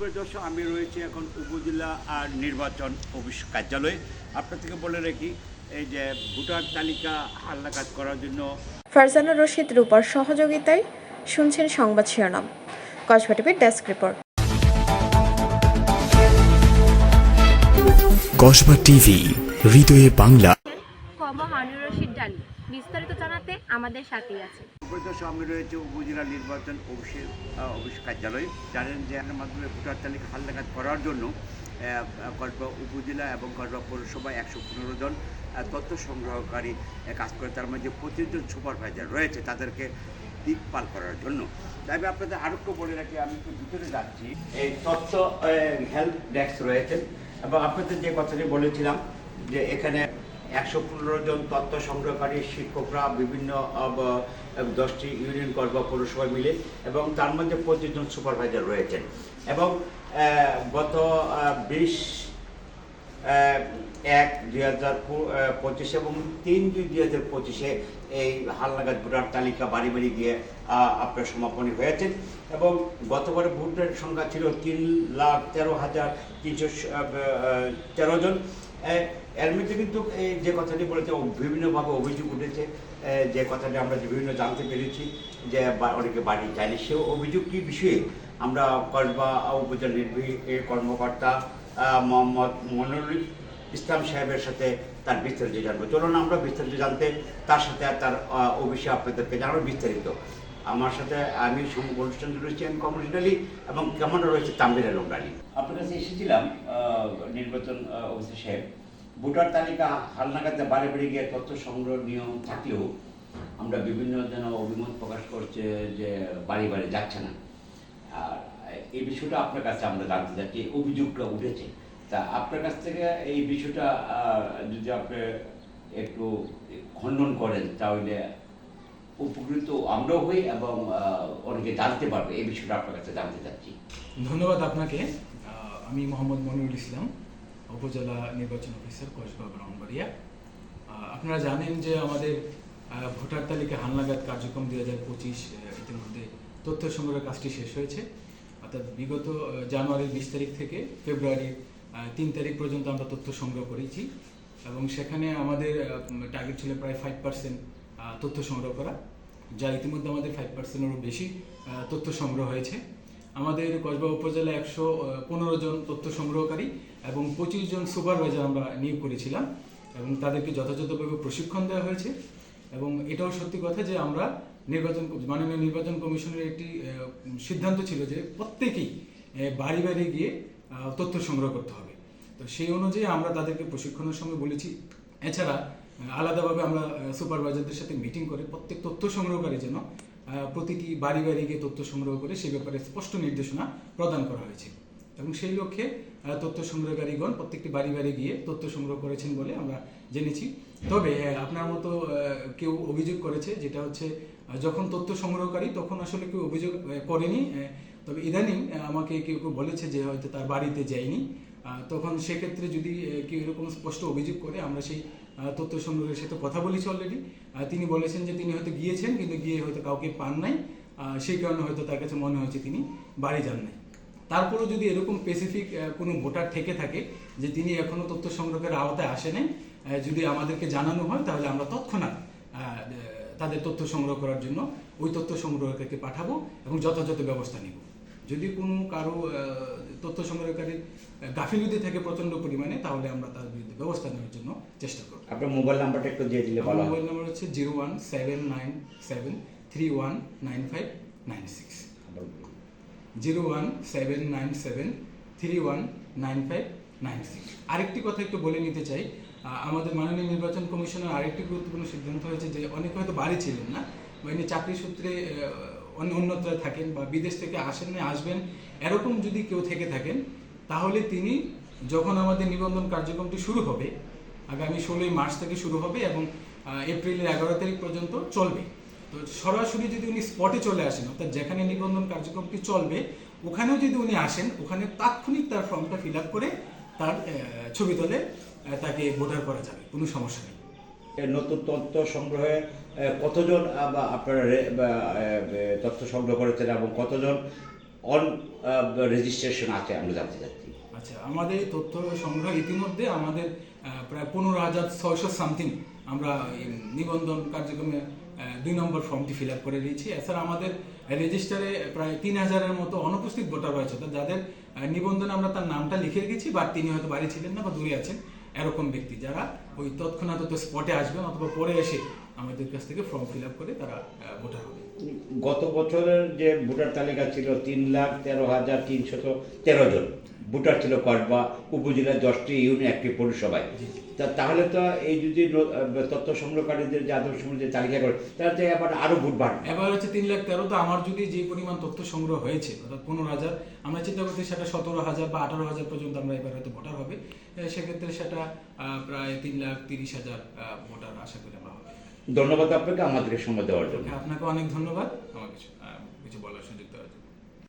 সুপ্রিয় দর্শক আমি রয়েছি এখন উপজেলা আর নির্বাচন অফিস কার্যালয়ে। আপনার থেকে বলে রাখি এই যে ভোটার তালিকা হালনাগাদ করার জন্য ফারজানা রশিদ রূপার সহযোগিতায় শুনছেন সংবাদ শিরোনাম। কসবা টিভির ডেস্ক রিপোর্ট। কসবা টিভি হৃদয়ে বাংলা কম হানুর রশিদ ডালি বিস্তারিত জানাতে আমাদের সাথেই আছে। দর্শক রয়েছে উপজেলা নির্বাচন অফিসের অফিস কার্যালয়ে। জানেন যে এর মাধ্যমে ভোটার তালিকা হালনাগাদ করার জন্য কসবা উপজেলা এবং কসবা পৌরসভায় একশো পনেরো জন তথ্য সংগ্রহকারী কাজ করে তার মধ্যে পঁচিশ জন সুপারভাইজার রয়েছে তাদেরকে দিকপাল করার জন্য। তাই আমি আপনাদের একটু বলে রাখি, আমি একটু ভিতরে যাচ্ছি। এই তথ্য হেল্প ডেস্ক রয়েছে। এবং আপনাদের যে কথাটি বলেছিলাম, যে এখানে একশো পনেরো জন তত্ত্ব সংগ্রহকারী, শিক্ষকরা, বিভিন্ন দশটি ইউনিয়ন কর্ম পৌরসভায় মিলে এবং তার মধ্যে পঁচিশ জন সুপারভাইজার রয়েছেন। এবং গত বিশ এক, দুই হাজার পঁচিশে এবং তিন, দুই দুই হাজার পঁচিশে এই হালনাগাদ ভোটার তালিকা বাড়ি বাড়ি গিয়ে আপনার সমাপনী হয়েছে। এবং গতবারে ভোটের সংখ্যা ছিল তিন লাখ তেরো হাজার তিনশো তেরো জন। এর মধ্যে কিন্তু এই যে কথাটি বলেছে বিভিন্নভাবে অভিযোগ উঠেছে। যে কথাটি আমরা বিভিন্ন জানতে পেরেছি, যে অনেকে বাড়ি যায়নি সে অভিযোগ কি বিষয়ে আমরা কসবা উপজেলা নির্বাহী কর্মকর্তা মোহাম্মদ মনিরুল ইসলাম সাহেবের সাথে তার বিস্তারিত জানব। চলুন, আমরা বিস্তারিত জানতে, তার সাথে আর তার অভিষেক আপনাদেরকে জানাব বিস্তারিত। আমার সাথে আমি অনুষ্ঠান রয়েছি আমি কমরেশ আলী এবং কেমন রয়েছে তাম্বির আলম রানী আপনার কাছে এসেছিলাম নির্বাচন অফিসার সাহেব। ভোটার তালিকা হালনাগাদে বাড়ি বাড়ি গিয়ে তথ্য সংগ্রহ, নিয়ম থাকলেও আমরা বিভিন্ন যেন অভিমত প্রকাশ করছে যে বাড়ি বাড়ি যাচ্ছে না। আর এই বিষয়টা আপনার কাছে আমরা জানতে চাচ্ছি অভিযোগটা উঠেছে। তা আপনার কাছ থেকে এই বিষয়টা যদি আপনি একটু খণ্ডন করেন, তাহলে উপকৃত আমরাও হই এবং অনেকে জানতে পারবে। এই বিষয়টা আপনার কাছে জানতে চাচ্ছি। ধন্যবাদ আপনাকে। আমি মোহাম্মদ মনিরুল ইসলাম, উপজেলা নির্বাচন অফিসার কসবা ব্রাহ্মণবাড়িয়া আপনারা জানেন যে আমাদের ভোটার তালিকা হালনাগাদ কার্যক্রম দুই হাজার পঁচিশ ইতিমধ্যে তথ্য সংগ্রহের কাজটি শেষ হয়েছে। অর্থাৎ বিগত জানুয়ারির বিশ তারিখ থেকে ফেব্রুয়ারির তিন তারিখ পর্যন্ত আমরা তথ্য সংগ্রহ করেছি এবং সেখানে আমাদের টার্গেট ছিল প্রায় ফাইভ পার্সেন্ট তথ্য সংগ্রহ করা, যা ইতিমধ্যে আমাদের ফাইভ পার্সেন্টেরও বেশি তথ্য সংগ্রহ হয়েছে। আমাদের কসবা উপজেলায় একশো পনেরো জন তথ্য সংগ্রহকারী এবং পঁচিশ জন সুপারভাইজার আমরা নিয়োগ করেছিলাম এবং তাদেরকে যথাযথভাবে প্রশিক্ষণ দেওয়া হয়েছে এবং এটাও সত্যি কথা যে আমরা নির্বাচন মাননীয় নির্বাচন কমিশনের একটি সিদ্ধান্ত ছিল যে প্রত্যেকেই বাড়ি বাড়ি গিয়ে তথ্য সংগ্রহ করতে হবে। তো সেই অনুযায়ী আমরা তাদেরকে প্রশিক্ষণের সময় বলেছি। এছাড়া আলাদাভাবে আমরা সুপারভাইজারদের সাথে মিটিং করে প্রত্যেক তথ্য সংগ্রহকারী যেন প্রতিটি বাড়ি বাড়ি গিয়ে তথ্য সংগ্রহ করে সে ব্যাপারে স্পষ্ট নির্দেশনা প্রদান করা হয়েছে। এবং সেই লক্ষ্যে তথ্য সংগ্রহকারীগণ প্রত্যেকটি বাড়ি বাড়ি গিয়ে তথ্য সংগ্রহ করেছেন বলে আমরা জেনেছি। তবে হ্যাঁ, আপনার মতো কেউ অভিযোগ করেছে যেটা হচ্ছে যখন তথ্য সংগ্রহকারী তখন আসলে কেউ অভিযোগ করেনি তবে ইদানিং আমাকে কেউ কেউ বলেছে যে হয়তো তার বাড়িতে যায়নি। তখন সেক্ষেত্রে যদি কেউ এরকম স্পষ্ট অভিযোগ করে আমরা সেই তথ্য সংগ্রহের সাথে কথা বলেছি অলরেডি তিনি বলেছেন যে তিনি হয়তো গিয়েছেন কিন্তু গিয়ে হয়তো কাউকে পান নাই। সেই কারণে হয়তো তার কাছে মনে হয়েছে তিনি বাড়ি যান নাই। তারপরেও যদি এরকম স্পেসিফিক কোনো ভোটার থেকে থাকে যে তিনি এখনও তথ্য সংগ্রহের আওতায় আসেনি যদি আমাদেরকে জানানো হয় তাহলে আমরা তৎক্ষণাৎ তাদের তথ্য সংগ্রহ করার জন্য ওই তথ্য সংগ্রহকারীকে পাঠাবো এবং যথাযথ ব্যবস্থা নিব। যদি কোনো কারও তথ্য সংগ্রহকারীর গাফিলতি থাকে প্রচণ্ড পরিমাণে তাহলে আমরা তার বিরুদ্ধে ব্যবস্থা নেওয়ার জন্য চেষ্টা করব। আপনার মোবাইল নাম্বারটা একটু দিয়ে দিলে আমার মোবাইল নাম্বার হচ্ছে zero one seven nine seven three one nine five nine six zero one seven nine seven three one nine five nine six. আরেকটি কথা একটু বলে নিতে চাই আমাদের মাননীয় নির্বাচন কমিশনের আরেকটি গুরুত্বপূর্ণ সিদ্ধান্ত হয়েছে যে অনেকে হয়তো বাড়ি ছিলেন না বা চাকরি সূত্রে অন্যত্র থাকেন বা বিদেশ থেকে আসেন না, আসবেন, এরকম যদি কেউ থেকে থাকেন, তাহলে তিনি যখন আমাদের নিবন্ধন কার্যক্রমটি শুরু হবে, আগামী ষোলোই মার্চ থেকে শুরু হবে এবং এপ্রিলের এগারো তারিখ পর্যন্ত চলবে। তো সরাসরি যদি উনি স্পটে চলে আসেন অর্থাৎ যেখানে নিবন্ধন কার্যক্রমটি চলবে ওখানেও যদি উনি আসেন ওখানে তাৎক্ষণিক তার ফর্মটা ফিল আপ করে তার ছবি তোলে তাকে ভোটার করা যাবে কোনো সমস্যা নেই। নতুন তথ্য সংগ্রহে কতজন বা আপনারা তথ্য সংগ্রহ করেছেন এবং কতজন অন রেজিস্ট্রেশন আছে আমরা জানতে চাচ্ছি। আচ্ছা আমাদের তথ্য সংগ্রহ ইতিমধ্যে আমাদের প্রায় পনেরো হাজার ছয়শো সামথিং আমরা নিবন্ধন কার্যক্রমে দুই নম্বর ফর্মটি ফিল আপ করে দিয়েছি। এছাড়া আমাদের রেজিস্টারে প্রায় তিন হাজারের মতো অনুপস্থিত ভোটার রয়েছে। যাদের নিবন্ধনে আমরা তার নামটা লিখে রেখেছি, বা তিনি হয়তো বাড়ি ছিলেন না বা দূরে আছেন, এরকম ব্যক্তি যারা ওই তৎক্ষণাৎ স্পটে আসবেন অথবা পরে এসে আমাদের কাছ থেকে ফর্ম ফিল আপ করে তারা ভোটার হবে। গত বছরের যে ভোটার তালিকা ছিল, তিন লাখ তেরো হাজার তিনশত তেরো জন। ভোটার ছিল কসবা উপজেলার দশটি ইউনি একটি পৌরসভায়। তা তাহলে তো এই যদি তথ্য সংগ্রহকারীদের যে আদর্শ অনুযায়ী তালিকা করে তাহলে তো এবার আরও ভোট বাড়বে। এবার হচ্ছে তিন লাখ তেরো তো আমার যদি যে পরিমাণ তথ্য সংগ্রহ হয়েছে অর্থাৎ পনেরো হাজার আমরা চিন্তা করছি সেটা সতেরো হাজার বা আঠারো হাজার পর্যন্ত আমরা এবার হয়তো ভোটার হবে। সেক্ষেত্রে সেটা প্রায় তিন লাখ তিরিশ হাজার ভোটার আশা করি আমরা হবে। ধন্যবাদ আপনাকে আমাদেরকে সময় দেওয়ার জন্য। আপনাকে অনেক ধন্যবাদ। আমার কিছু কিছু বলার সুযোগ দেওয়ার